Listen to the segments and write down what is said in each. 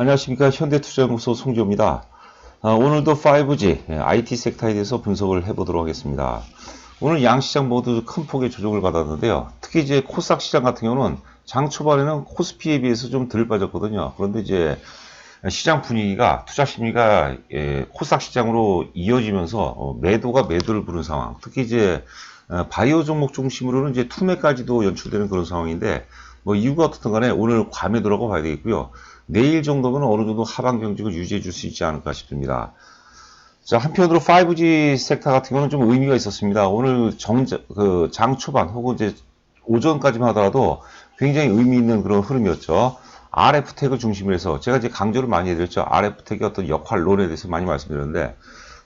안녕하십니까 현대투자연구소 송지호입니다. 아, 오늘도 5G IT 섹터에 대해서 분석을 해보도록 하겠습니다. 오늘 양시장 모두 큰 폭의 조정을 받았는데요. 특히 이제 코스닥 시장 같은 경우는 장 초반에는 코스피에 비해서 좀 덜 빠졌거든요. 그런데 이제 시장 분위기가 투자 심리가 예, 코스닥 시장으로 이어지면서 어, 매도가 매도를 부른 상황. 특히 이제 어, 바이오 종목 중심으로는 이제 투매까지도 연출되는 그런 상황인데 뭐 이유가 어떻든 간에 오늘 과매도라고 봐야 되겠고요. 내일 정도면 어느 정도 하방 경직을 유지해 줄 수 있지 않을까 싶습니다. 자, 한편으로 5G 섹터 같은 경우는 좀 의미가 있었습니다. 오늘 정, 그, 장 초반 혹은 이제 오전까지만 하더라도 굉장히 의미 있는 그런 흐름이었죠. RF텍을 중심으로 해서 제가 이제 강조를 많이 해드렸죠. RF텍의 어떤 역할론에 대해서 많이 말씀드렸는데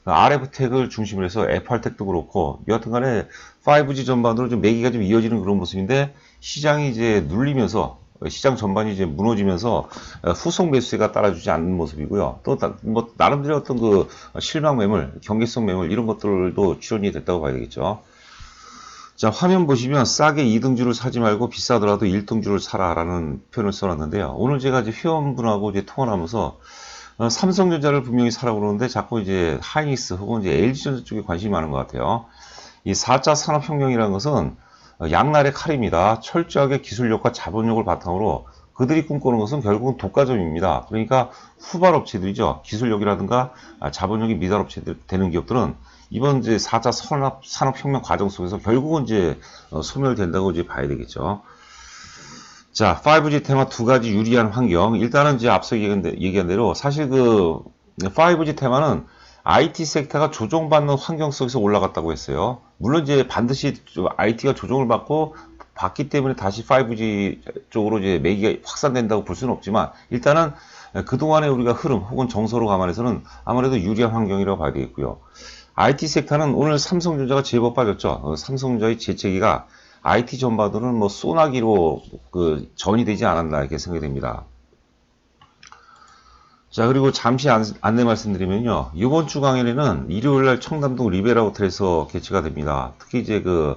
RF텍을 중심으로 해서 FR텍도 그렇고 여하튼 간에 5G 전반으로 좀 매기가 좀 이어지는 그런 모습인데 시장이 이제 눌리면서 시장 전반이 이제 무너지면서 후속 매수세가 따라주지 않는 모습이고요. 또 뭐 나름대로 어떤 그 실망 매물, 경계성 매물 이런 것들도 출현이 됐다고 봐야 되겠죠. 자 화면 보시면 싸게 2등주를 사지 말고 비싸더라도 1등주를 사라라는 표현을 써놨는데요. 오늘 제가 이제 회원분하고 이제 통화를 하면서 어, 삼성전자를 분명히 사라고 그러는데 자꾸 이제 하이닉스 혹은 이제 LG전자 쪽에 관심이 많은 것 같아요. 이 4차 산업혁명이라는 것은 양날의 칼입니다. 철저하게 기술력과 자본력을 바탕으로 그들이 꿈꾸는 것은 결국은 독과점입니다. 그러니까 후발 업체들이죠. 기술력이라든가 자본력이 미달 업체들 되는 기업들은 이번 이제 4차 산업, 산업혁명 과정 속에서 결국은 이제 어, 소멸된다고 이제 봐야 되겠죠. 자, 5G 테마 두 가지 유리한 환경. 일단은 이제 앞서 얘기한 대로 사실 그 5G 테마는 IT 섹터가 조정받는 환경 속에서 올라갔다고 했어요. 물론 이제 반드시 IT가 조정을 받고 받기 때문에 다시 5G 쪽으로 이제 매기가 확산된다고 볼 수는 없지만 일단은 그동안의 우리가 흐름 혹은 정서로 감안해서는 아무래도 유리한 환경이라고 봐야 되겠고요. IT 섹터는 오늘 삼성전자가 제법 빠졌죠. 어, 삼성전자의 재채기가 IT 전반으로는 뭐 소나기로 그 전이 되지 않았나 이렇게 생각이 됩니다. 자, 그리고 잠시 안, 내 말씀드리면요. 이번 주 강연에는 일요일날 청담동 리베라 호텔에서 개최가 됩니다. 특히 이제 그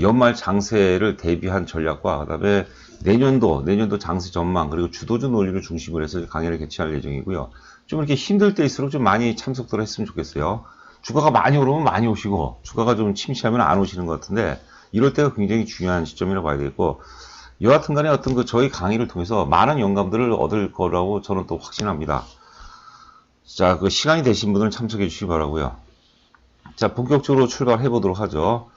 연말 장세를 대비한 전략과 그 다음에 내년도, 내년도 장세 전망, 그리고 주도주 논리를 중심으로 해서 강연을 개최할 예정이고요. 좀 이렇게 힘들 때일수록 좀 많이 참석들 했으면 좋겠어요. 주가가 많이 오르면 많이 오시고, 주가가 좀 침체하면 안 오시는 것 같은데, 이럴 때가 굉장히 중요한 시점이라고 봐야 되겠고, 여하튼 간에 어떤 그 저희 강의를 통해서 많은 영감들을 얻을 거라고 저는 또 확신합니다. 자, 그 시간이 되신 분들은 참석해 주시기 바라고요. 자, 본격적으로 출발해 보도록 하죠.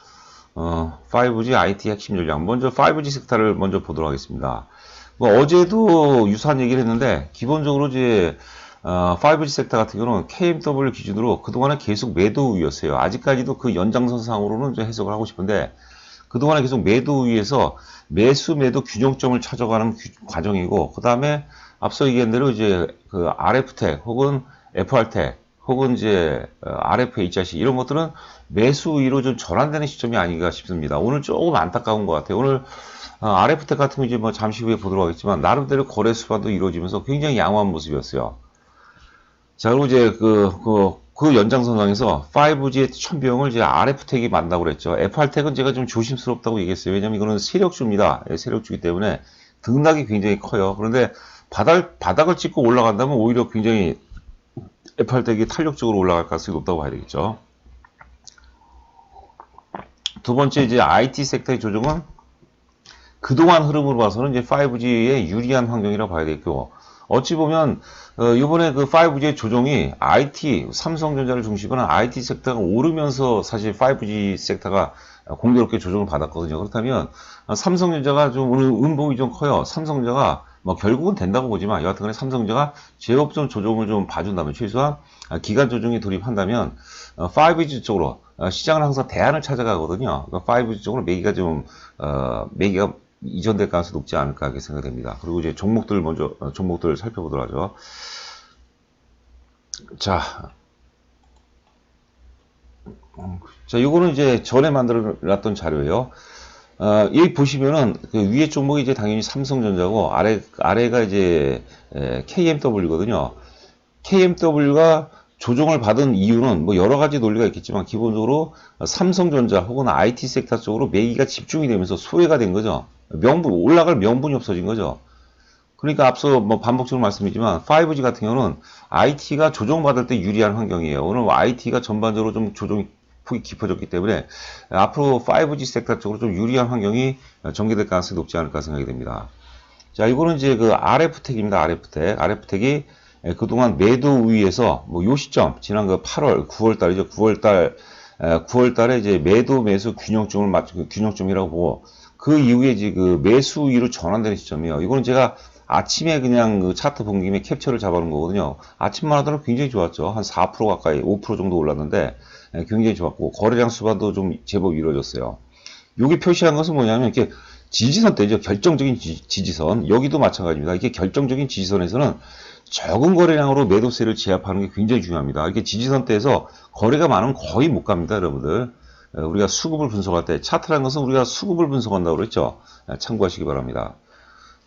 어, 5G IT 핵심 전략. 먼저 5G 섹터를 먼저 보도록 하겠습니다. 뭐 어제도 유사한 얘기를 했는데 기본적으로 이제 어, 5G 섹터 같은 경우는 KMW 기준으로 그동안에 계속 매도 우위였어요. 아직까지도 그 연장선상으로는 좀 해석을 하고 싶은데 그동안에 계속 매도 우위에서 매수 매도 균형점을 찾아가는 과정이고 그 다음에 앞서 얘기한 대로 이제 그 RF텍 혹은 FR텍 혹은 이제 RFHRC 이런 것들은 매수 위로 좀 전환되는 시점이 아닌가 싶습니다. 오늘 조금 안타까운 것 같아요. 오늘 RF텍 같은 거 이제 뭐 잠시 후에 보도록 하겠지만 나름대로 거래 수반도 이루어지면서 굉장히 양호한 모습이었어요. 자 그리고 이제 그, 그, 그 연장선상에서 5G의 천병을 이제 RF텍이 만다고 그랬죠. FR텍은 제가 좀 조심스럽다고 얘기했어요. 왜냐면 이거는 세력주입니다. 예, 세력주기 때문에 등락이 굉장히 커요. 그런데 바닥, 바닥을 찍고 올라간다면 오히려 굉장히 FR텍이 탄력적으로 올라갈 가능성이 높다고 봐야 되겠죠. 두 번째 이제 IT 섹터의 조정은 그동안 흐름으로 봐서는 이제 5G의 유리한 환경이라고 봐야 되겠고 어찌 보면 어, 이번에 그 5G 조정이 IT 삼성전자를 중심으로 한 IT 섹터가 오르면서 사실 5G 섹터가 공교롭게 조정을 받았거든요. 그렇다면 삼성전자가 좀 오늘 음봉이 좀 커요. 삼성전자가 뭐 결국은 된다고 보지만 여하튼간에 삼성전자가 제업 좀 조정을 좀 봐준다면 최소한 기간 조정에 돌입한다면 5G 어, 쪽으로 어, 시장은 항상 대안을 찾아가거든요. 5G 그러니까 쪽으로 매기가 좀 어, 매기가 이전될 가능성이 높지 않을까 하게 생각됩니다. 그리고 이제 종목들 먼저 종목들 살펴보도록 하죠. 자, 자, 요거는 이제 전에 만들어 놨던 자료예요. 어, 여기 보시면은 그 위에 종목이 이제 당연히 삼성전자고 아래 아래가 이제 에, KMW거든요. KMW가 조정을 받은 이유는 뭐 여러 가지 논리가 있겠지만 기본적으로 삼성전자 혹은 IT 섹터 쪽으로 매기가 집중이 되면서 소외가 된 거죠. 명분 올라갈 명분이 없어진 거죠. 그러니까 앞서 뭐 반복적으로 말씀드리지만 5G 같은 경우는 IT가 조정받을 때 유리한 환경이에요. 오늘 IT가 전반적으로 좀 조정이 폭이 깊어졌기 때문에 앞으로 5G 섹터 쪽으로 좀 유리한 환경이 전개될 가능성이 높지 않을까 생각이 됩니다. 자, 이거는 이제 그 RF텍입니다. RF텍. RF텍이 그동안 매도 우위에서 뭐 요 시점, 지난 그 8월, 9월 달이죠. 9월 달, 9월 달에 이제 매도 매수 균형점을 맞, 그 균형점이라고 보고 그 이후에 이제 그 매수 우위로 전환되는 시점이에요. 이거는 제가 아침에 그냥 그 차트 본 김에 캡처를 잡아놓은 거거든요. 아침만 하더라도 굉장히 좋았죠. 한 4% 가까이, 5% 정도 올랐는데 굉장히 좋았고 거래량 수반도 좀 제법 이루어졌어요. 여기 표시한 것은 뭐냐면 이렇게 지지선 때죠. 결정적인 지, 지선 여기도 마찬가지입니다. 이게 결정적인 지지선에서는 적은 거래량으로 매도세를 제압하는 게 굉장히 중요합니다. 이렇게 지지선 때에서 거래가 많으면 거의 못 갑니다, 여러분들. 우리가 수급을 분석할 때 차트라는 것은 우리가 수급을 분석한다고 그랬죠. 참고하시기 바랍니다.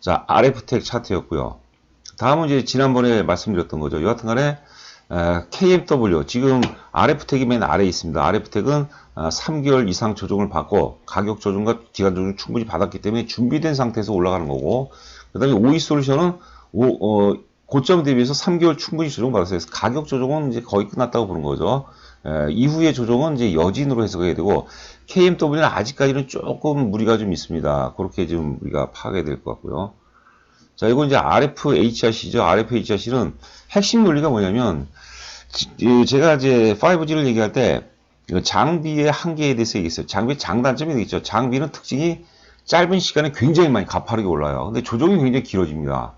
자, RF텍 차트였고요. 다음은 이제 지난번에 말씀드렸던 거죠. 여하튼 간에 KMW 지금 RF텍이 맨 아래에 있습니다. RF텍은 3개월 이상 조정을 받고 가격 조정과 기간 조정을 충분히 받았기 때문에 준비된 상태에서 올라가는 거고 그 다음에 오이 솔루션은 오, 어, 고점 대비해서 3개월 충분히 조정받았어요. 그래서 가격 조정은 이제 거의 끝났다고 보는 거죠. 에, 이후의 조정은 이제 여진으로 해석해야 되고 KMW는 아직까지는 조금 무리가 좀 있습니다. 그렇게 좀 우리가 파악해야 될 것 같고요. 자, 이건 이제 RFHRC죠. RFHRC는 핵심 논리가 뭐냐면 제가 이제 5G를 얘기할 때 장비의 한계에 대해서 얘기했어요. 장비 장단점이 되겠죠. 장비는 특징이 짧은 시간에 굉장히 많이 가파르게 올라요. 근데 조정이 굉장히 길어집니다.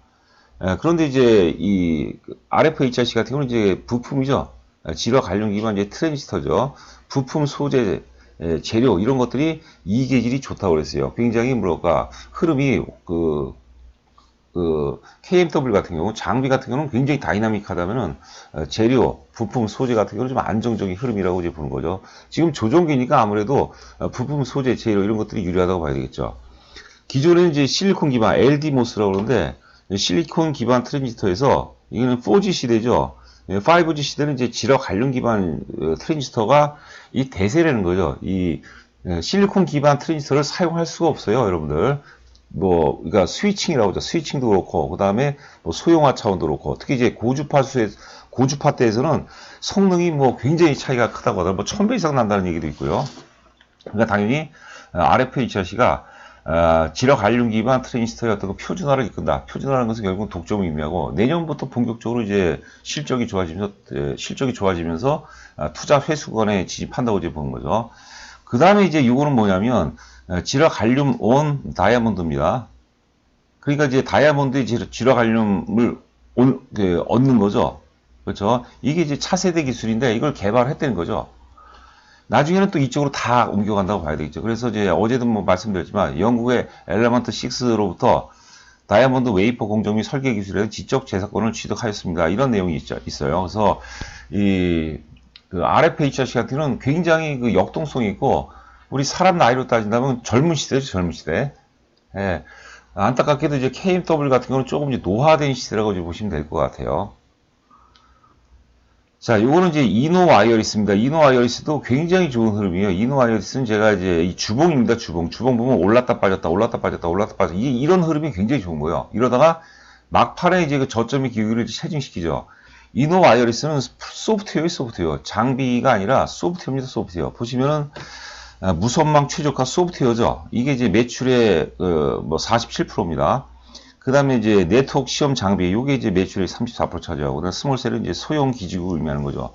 예, 그런데 이제 이 RFHRC 같은 경우는 이제 부품이죠. 질화 관련 기반 이제 트랜지스터죠. 부품 소재 예, 재료 이런 것들이 이계질이 좋다고 그랬어요. 굉장히 뭐랄까 흐름이 그, 그 KMW 같은 경우 장비 같은 경우는 굉장히 다이나믹하다면은 어, 재료 부품 소재 같은 경우는 좀 안정적인 흐름이라고 이제 보는 거죠. 지금 조정기니까 아무래도 어, 부품 소재 재료 이런 것들이 유리하다고 봐야 되겠죠. 기존에는 이제 실리콘 기반 LD모스라고 그러는데 실리콘 기반 트랜지스터에서 이거는 4G 시대죠. 5G 시대는 이제 지력 관련 기반 어, 트랜지스터가 이 대세라는 거죠. 이 실리콘 기반 트랜지스터를 사용할 수가 없어요, 여러분들. 뭐, 그러니까 스위칭이라고 하죠. 스위칭도 그렇고, 그 다음에 뭐 소형화 차원도 그렇고, 특히 이제 고주파수에, 고주파 대에서는 성능이 뭐 굉장히 차이가 크다고 하더라고요. 뭐 1000배 이상 난다는 얘기도 있고요. 그러니까 당연히 RFHRC가 어, 지력 관련 기반 트랜지스터의 어떤 그 표준화를 이끈다. 표준화라는 것은 결국 독점을 의미하고 내년부터 본격적으로 이제 실적이 좋아지면서 실적이 좋아지면서 어, 투자 회수권에 진입한다고 이제 보는 거죠. 그 다음에 이제 이거는 뭐냐면 지력 갈륨 온 다이아몬드입니다. 그러니까 이제 다이아몬드의 지력 갈륨을 그, 얻는 거죠. 그렇죠. 이게 이제 차세대 기술인데 이걸 개발했다는 거죠. 나중에는 또 이쪽으로 다 옮겨간다고 봐야 되겠죠. 그래서 이제 어제도 뭐 말씀드렸지만 영국의 엘레먼트 6로부터 다이아몬드 웨이퍼 공정 및 설계 기술에 지적 재산권을 취득하였습니다. 이런 내용이 있죠, 있어요. 그래서 이 그 RFHRC 같은 경우는 굉장히 그 역동성이 있고 우리 사람 나이로 따진다면 젊은 시대죠, 젊은 시대. 예. 안타깝게도 이제 KMW 같은 경우는 조금 이제 노화된 시대라고 이제 보시면 될 것 같아요. 자, 요거는 이제 이노 와이어리스입니다. 이노 와이어리스도 굉장히 좋은 흐름이에요. 이노 와이어리스는 제가 이제 이 주봉입니다. 주봉. 주봉 보면 올랐다 빠졌다, 올랐다 빠졌다, 올랐다 빠졌다. 이, 이런 흐름이 굉장히 좋은 거예요. 이러다가 막판에 이제 그 저점의 기울기를 체증시키죠. 이노 와이어리스는 소프트웨어의 소프트웨어. 장비가 아니라 소프트웨어입니다. 소프트웨어. 보시면은 아, 무선망 최적화 소프트웨어죠. 이게 이제 매출의 그뭐 47%입니다. 그 다음에 이제 네트워크 시험 장비, 요게 이제 매출의 34% 차지하고, 그다음 스몰셀은 이제 소형 기지국을 의미하는 거죠.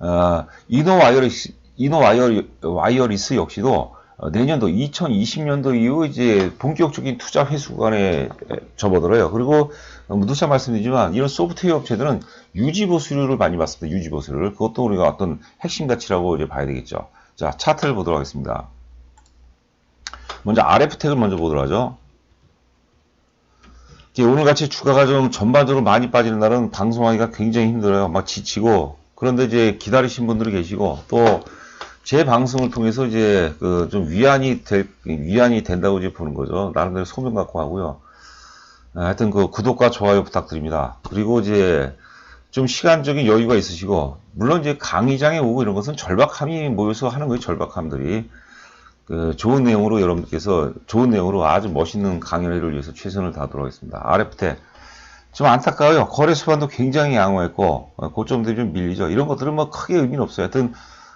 어, 이노 와이어리스, 이노 와이어, 와이어리스 역시도 어, 내년도 2020년도 이후 이제 본격적인 투자 회수 구간에 접어들어요. 그리고 누차 말씀드리지만 이런 소프트웨어 업체들은 유지 보수료를 많이 받습니다. 유지 보수료를. 그것도 우리가 어떤 핵심 가치라고 이제 봐야 되겠죠. 자, 차트를 보도록 하겠습니다. 먼저 RF텍을 먼저 보도록 하죠. 오늘같이 주가가 좀 전반적으로 많이 빠지는 날은 방송하기가 굉장히 힘들어요. 막 지치고. 그런데 이제 기다리신 분들이 계시고, 또 제 방송을 통해서 이제 그 좀 위안이 될, 위안이 된다고 이제 보는 거죠. 나름대로 소명 갖고 하고요. 하여튼 그 구독과 좋아요 부탁드립니다. 그리고 이제 좀 시간적인 여유가 있으시고, 물론 이제 강의장에 오고 이런 것은 절박함이 모여서 하는 거예요. 절박함들이. 그 좋은 내용으로 여러분께서 좋은 내용으로 아주 멋있는 강연을 위해서 최선을 다하도록 하겠습니다. RF텍 좀 안타까워요. 거래 수반도 굉장히 양호했고 어, 고점들이 좀 밀리죠. 이런 것들은 뭐 크게 의미는 없어요. 하여튼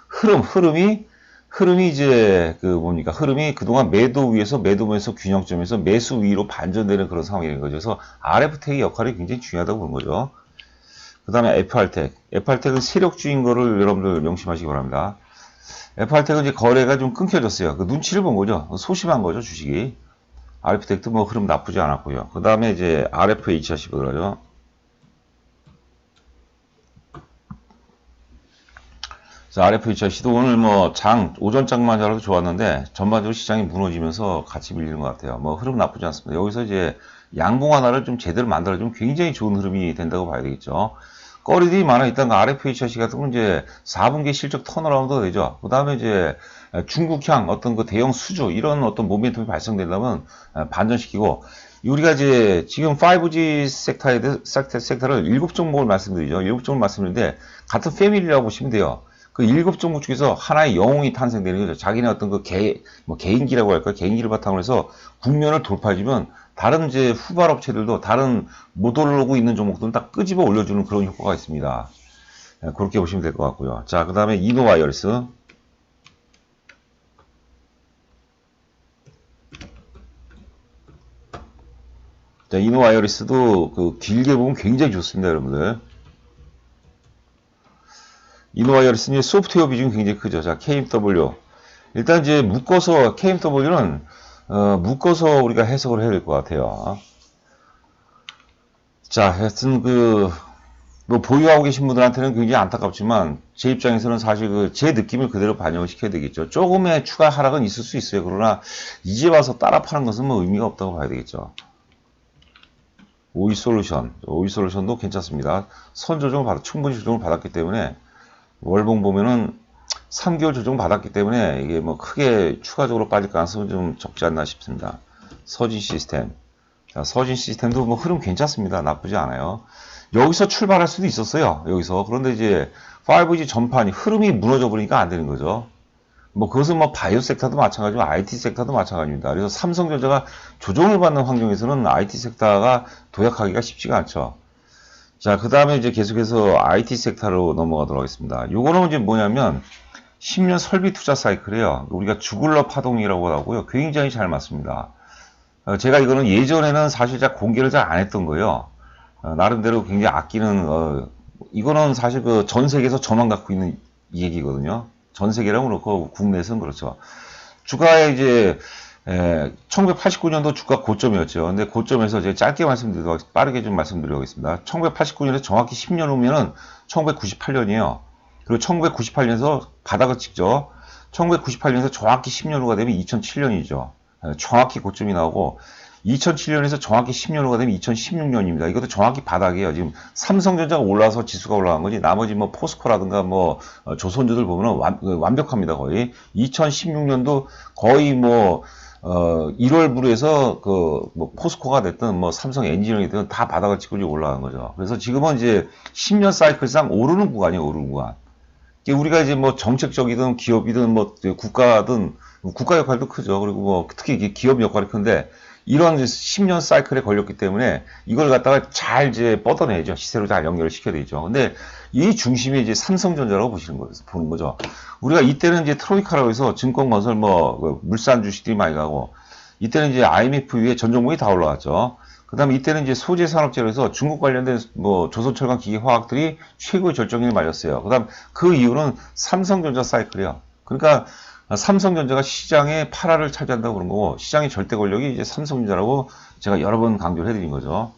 흐름, 흐름이 흐름이 이제 그 뭡니까? 흐름이 그동안 매도 위에서 매도면서 균형점에서 매수 위로 반전되는 그런 상황이 된 거죠. 그래서 RF택의 역할이 굉장히 중요하다고 보는 거죠. 그 다음에 FR택. FR택은 세력주인 거를 여러분들 명심하시기 바랍니다. FR택은 이제 거래가 좀 끊겨졌어요. 그 눈치를 본 거죠. 소심한 거죠, 주식이. RF택도 뭐 흐름 나쁘지 않았고요. 그 다음에 이제 RFH 하시더라죠. 자, RFHC도 오늘 뭐 장, 오전 장만 하라도 좋았는데 전반적으로 시장이 무너지면서 같이 밀리는 것 같아요. 뭐 흐름 나쁘지 않습니다. 여기서 이제 양봉 하나를 좀 제대로 만들어주면 굉장히 좋은 흐름이 된다고 봐야 되겠죠. 꺼리들이 많아 있다는 거 RFHC 같은 건 이제 4분기 실적 턴어라운드가 되죠. 그 다음에 이제 중국향 어떤 그 대형 수주 이런 어떤 모멘텀이 발생되려면 반전시키고 우리가 이제 지금 5G 섹터에 대해 섹터, 섹터를 7종목을 말씀드리죠. 7종목을 말씀드리는데 같은 패밀리라고 보시면 돼요. 그 일곱 종목 중에서 하나의 영웅이 탄생되는 거죠. 자기네 어떤 그 개, 뭐 개인기라고 할까요? 개인기를 바탕으로 해서 국면을 돌파해주면 다른 이제 후발 업체들도 다른 못 올라오고 있는 종목들은 딱 끄집어 올려주는 그런 효과가 있습니다. 네, 그렇게 보시면 될 것 같고요. 자, 그 다음에 이노와이어리스. 자, 이노와이어리스도 그 길게 보면 굉장히 좋습니다, 여러분들. 이노와이어리스는 소프트웨어 비중이 굉장히 크죠. 자, KMW. 일단 이제 묶어서, KMW는, 어, 묶어서 우리가 해석을 해야 될 것 같아요. 자, 하여튼 그, 뭐 보유하고 계신 분들한테는 굉장히 안타깝지만, 제 입장에서는 사실 그, 제 느낌을 그대로 반영을 시켜야 되겠죠. 조금의 추가 하락은 있을 수 있어요. 그러나, 이제 와서 따라 파는 것은 뭐 의미가 없다고 봐야 되겠죠. 오이 솔루션. 오이 솔루션도 괜찮습니다. 선 조정을 받, 충분히 조정을 받았기 때문에, 월봉 보면은 3개월 조정 받았기 때문에 이게 뭐 크게 추가적으로 빠질 가능성은 좀 적지 않나 싶습니다. 서진 시스템. 자, 서진 시스템도 뭐 흐름 괜찮습니다. 나쁘지 않아요. 여기서 출발할 수도 있었어요. 여기서. 그런데 이제 5G 전판이 흐름이 무너져 버리니까 안 되는 거죠. 뭐 그것은 뭐 바이오 섹터도 마찬가지고 IT 섹터도 마찬가지입니다. 그래서 삼성전자가 조정을 받는 환경에서는 IT 섹터가 도약하기가 쉽지가 않죠. 자, 그 다음에 이제 계속해서 IT 섹터로 넘어가도록 하겠습니다. 요거는 이제 뭐냐면 10년 설비 투자 사이클이에요. 우리가 주글러 파동이라고 하고요. 굉장히 잘 맞습니다. 어, 제가 이거는 예전에는 사실 잘 공개를 잘 안 했던 거예요. 어, 나름대로 굉장히 아끼는, 어, 이거는 사실 그 전 세계에서 저만 갖고 있는 얘기거든요. 전 세계라고 그렇고 국내에서는 그렇죠. 주가에 이제 에, 1989년도 주가 고점이었죠. 근데 고점에서 이제 짧게 말씀드리고 빠르게 좀 말씀드리겠습니다. 1989년에 정확히 10년 후면은 1998년이에요. 그리고 1998년에서 바닥을 찍죠. 1998년에서 정확히 10년 후가 되면 2007년이죠. 정확히 고점이 나오고 2007년에서 정확히 10년 후가 되면 2016년입니다. 이것도 정확히 바닥이에요. 지금 삼성전자가 올라서 지수가 올라간 거지 나머지 뭐 포스코라든가 뭐 어, 조선주들 보면 완, 완벽합니다. 거의 2016년도 거의 뭐 어, 1월부로 해서 그, 뭐, 포스코가 됐든, 뭐, 삼성 엔지니어링이든 다 바닥을 찍고 올라간 거죠. 그래서 지금은 이제 10년 사이클상 오르는 구간이에요, 오르는 구간. 우리가 이제 뭐 정책적이든 기업이든 뭐 국가든 국가 역할도 크죠. 그리고 뭐 특히 기업 역할이 큰데 이런 10년 사이클에 걸렸기 때문에 이걸 갖다가 잘 이제 뻗어내죠. 시세로 잘 연결을 시켜야 되죠. 근데 이 중심이 이제 삼성전자라고 보시는 거예요. 보는 거죠. 우리가 이때는 이제 트로이카라고 해서 증권건설 뭐그 물산 주식들이 많이 가고 이때는 이제 IMF 위에 전 종목이 다 올라갔죠. 그 다음에 이때는 이제 소재 산업재로 해서 중국 관련된 뭐 조선철강 기계 화학들이 최고의 절정에 말렸어요. 그 다음 그 이유는 삼성전자 사이클이야. 그러니까 삼성전자가 시장의 8화를 차지한다고 그런 거고 시장의 절대 권력이 이제 삼성전자라고 제가 여러 번 강조를 해드린 거죠.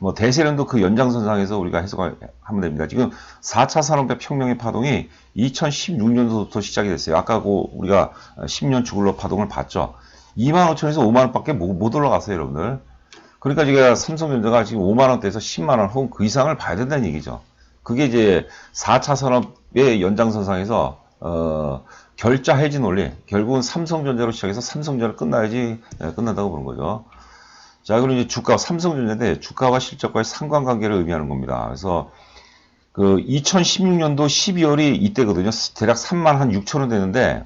뭐 대세련도 그 연장선상에서 우리가 해석을 하면 됩니다. 지금 4차 산업의 혁명의 파동이 2016년도부터 시작이 됐어요. 아까 그 우리가 10년 주글러 파동을 봤죠. 2만 5천에서 5만 원밖에 못 올라갔어요, 여러분들. 그러니까 제가 삼성전자가 지금 5만 원대에서 10만 원 혹은 그 이상을 봐야 된다는 얘기죠. 그게 이제 4차 산업의 연장선상에서 어, 결자 해지 논리. 결국은 삼성전자로 시작해서 삼성전자 끝나야지 예, 끝난다고 보는 거죠. 자, 그럼 이제 주가, 삼성전자인데 주가와 실적과의 상관관계를 의미하는 겁니다. 그래서 그 2016년도 12월이 이때거든요. 대략 3만 한 6천 원 되는데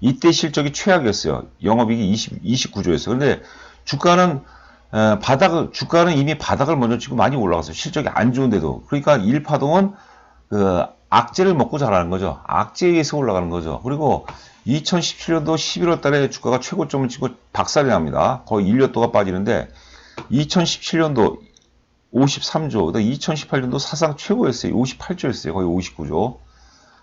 이때 실적이 최악이었어요. 영업이익이 20, 29조였어요. 근데 주가는 에, 바닥을 주가는 이미 바닥을 먼저 치고 많이 올라갔어요. 실적이 안 좋은데도. 그러니까 1파동은 그 악재를 먹고 자라는 거죠. 악재에 의해서 올라가는 거죠. 그리고 2017년도 11월 달에 주가가 최고점을 치고 박살이 납니다. 거의 1년 동안 빠지는데 2017년도 53조, 2018년도 사상 최고였어요. 58조였어요. 거의 59조.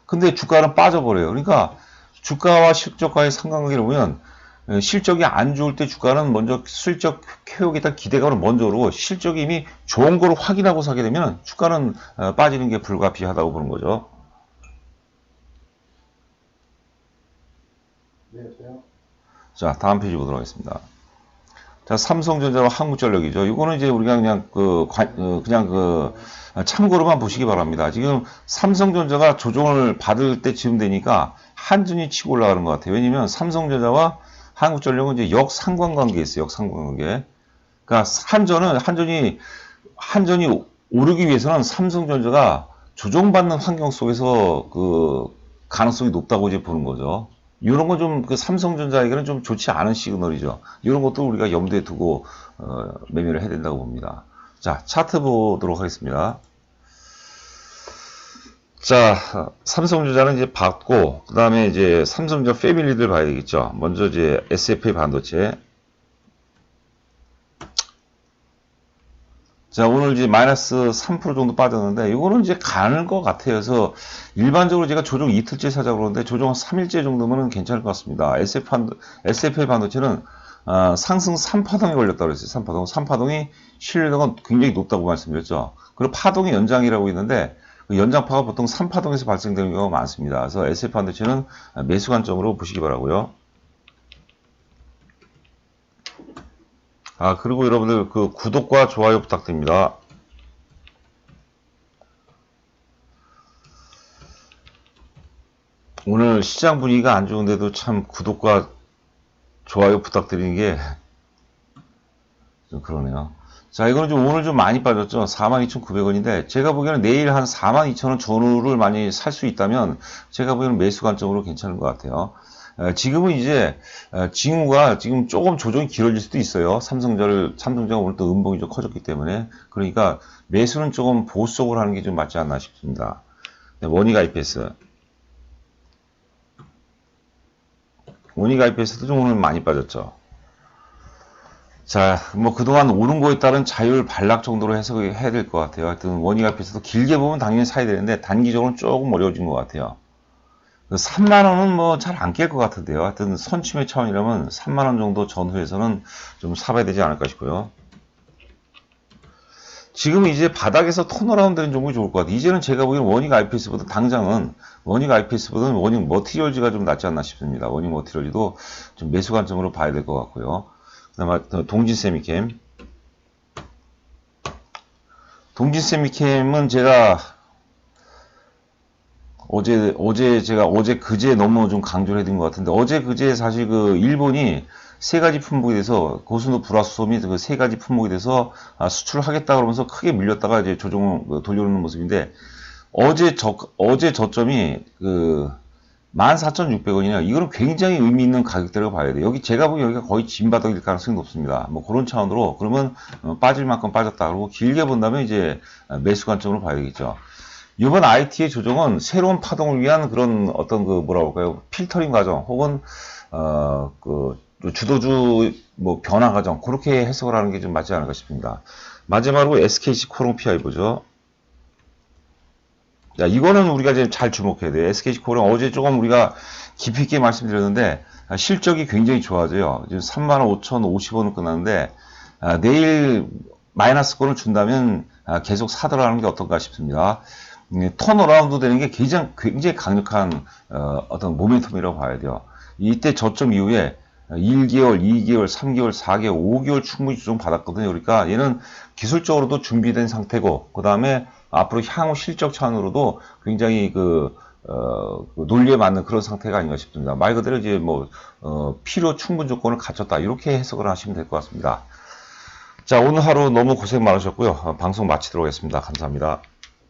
근데 주가는 빠져버려요. 그러니까 주가와 실적과의 상관관계를 보면 어, 실적이 안 좋을 때 주가는 먼저 실적 회복에 대한 기대감을 먼저 오르고 실적이 이미 좋은 걸 확인하고 사게 되면 주가는 어, 빠지는 게 불가피하다고 보는 거죠. 네? 자, 다음 페이지 보도록 하겠습니다. 자, 삼성전자와 한국전력이죠. 이거는 이제 우리가 그냥 그, 관- 어, 그냥 그, 참고로만 보시기 바랍니다. 지금 삼성전자가 조정을 받을 때쯤 되니까 한전이 치고 올라가는 것 같아요. 왜냐면 삼성전자와 한국전력은 이제 역상관관계에 있어요. 역상관관계. 그러니까 한전은, 한전이, 한전이 오르기 위해서는 삼성전자가 조정받는 환경 속에서 그 가능성이 높다고 이제 보는 거죠. 이런 건 좀 그 삼성전자에게는 좀 좋지 않은 시그널이죠. 이런 것도 우리가 염두에 두고 어, 매매를 해야 된다고 봅니다. 자, 차트 보도록 하겠습니다. 자, 삼성전자는 이제 봤고, 그 다음에 이제 삼성전자 패밀리들 봐야 되겠죠. 먼저 이제 SFA 반도체. 자, 오늘 이제 마이너스 3% 정도 빠졌는데, 이거는 이제 가는 것 같아요. 그래서 일반적으로 제가 조정 이틀째 사자 그러는데, 조정 3일째 정도면 괜찮을 것 같습니다. SF 반, SFA 반도체는 아, 상승 3파동이 걸렸다고 그랬어요. 3파동. 3파동이 신뢰도가 굉장히 높다고 말씀드렸죠. 그리고 파동의 연장이라고 있는데, 그 연장파가 보통 3파동에서 발생되는 경우가 많습니다. 그래서 SF 반도체는 매수 관점으로 보시기 바라고요. 아, 그리고 여러분들 그 구독과 좋아요 부탁드립니다. 오늘 시장 분위기가 안 좋은데도 참 구독과 좋아요 부탁드리는 게 좀 그러네요. 자, 이거는 좀 오늘 좀 많이 빠졌죠. 42,900원인데 제가 보기에는 내일 한 42,000원 전후를 많이 살 수 있다면 제가 보기에는 매수 관점으로 괜찮은 것 같아요. 에, 지금은 이제 에, 징후가 지금 조금 조정이 길어질 수도 있어요. 삼성전자를 삼성전자가 오늘 또 음봉이 좀 커졌기 때문에 그러니까 매수는 조금 보수적으로 하는 게 좀 맞지 않나 싶습니다. 네, 원익 IPS 원익 IPS도 좀 오늘 많이 빠졌죠. 자, 뭐 그동안 오른 거에 따른 자율 반락 정도로 해석해야 될 것 같아요. 하여튼 원익 IPS도 길게 보면 당연히 사야 되는데 단기적으로는 조금 어려워진 것 같아요. 3만 원은 뭐 잘 안 깰 것 같은데요. 하여튼 선침의 차원이라면 3만 원 정도 전후에서는 좀 사봐야 되지 않을까 싶고요. 지금 이제 바닥에서 턴어라운드 되는 종목이 좋을 것 같아요. 이제는 제가 보기에는 원익 IPS보다 당장은 원익 IPS보다는 원익 머티리얼즈가 좀 낫지 않나 싶습니다. 원익 머티리얼즈도 좀 매수 관점으로 봐야 될 것 같고요. 그 다음에 동진 세미캠. 동진 세미캠은 제가 어제, 어제 제가 어제 그제 너무 좀 강조를 해드린 것 같은데 어제 그제 사실 그 일본이 세 가지 품목이 돼서 고순도 불화수소 및 그 세 가지 품목이 돼서 아, 수출을 하겠다 그러면서 크게 밀렸다가 이제 조정을 돌려놓는 모습인데 어제 저, 어제 저점이 그 14,600원이네요. 이거는 굉장히 의미 있는 가격대라고 봐야 돼요. 여기 제가 보기엔 여기가 거의 진바닥일 가능성이 높습니다. 뭐 그런 차원으로 그러면 어, 빠질 만큼 빠졌다. 그리고 길게 본다면 이제 매수 관점으로 봐야 되겠죠. 이번 IT의 조정은 새로운 파동을 위한 그런 어떤 그 뭐라고 할까요? 필터링 과정 혹은 어 그 주도주 뭐 변화 과정 그렇게 해석을 하는 게 좀 맞지 않을까 싶습니다. 마지막으로 SKC 코롱 PI 보죠. 자, 이거는 우리가 이제 잘 주목해야 돼요. SKC 코롱 어제 조금 우리가 깊이 있게 말씀드렸는데 아, 실적이 굉장히 좋아져요. 지금 35,050원을 끝났는데 아, 내일 마이너스권을 준다면 아, 계속 사들어가는 게 어떨까 싶습니다. 음, 턴어라운드 되는 게 굉장히, 굉장히 강력한 어, 떤 모멘텀이라고 봐야 돼요. 이때 저점 이후에 1개월, 2개월, 3개월, 4개월, 5개월 충분히 조정 받았거든요. 그러니까 얘는 기술적으로도 준비된 상태고, 그 다음에 앞으로 향후 실적 차원으로도 굉장히 그, 어, 그 논리에 맞는 그런 상태가 아닌가 싶습니다. 말 그대로 이제 뭐, 어, 필요 충분 조건을 갖췄다. 이렇게 해석을 하시면 될 것 같습니다. 자, 오늘 하루 너무 고생 많으셨고요. 어, 방송 마치도록 하겠습니다. 감사합니다.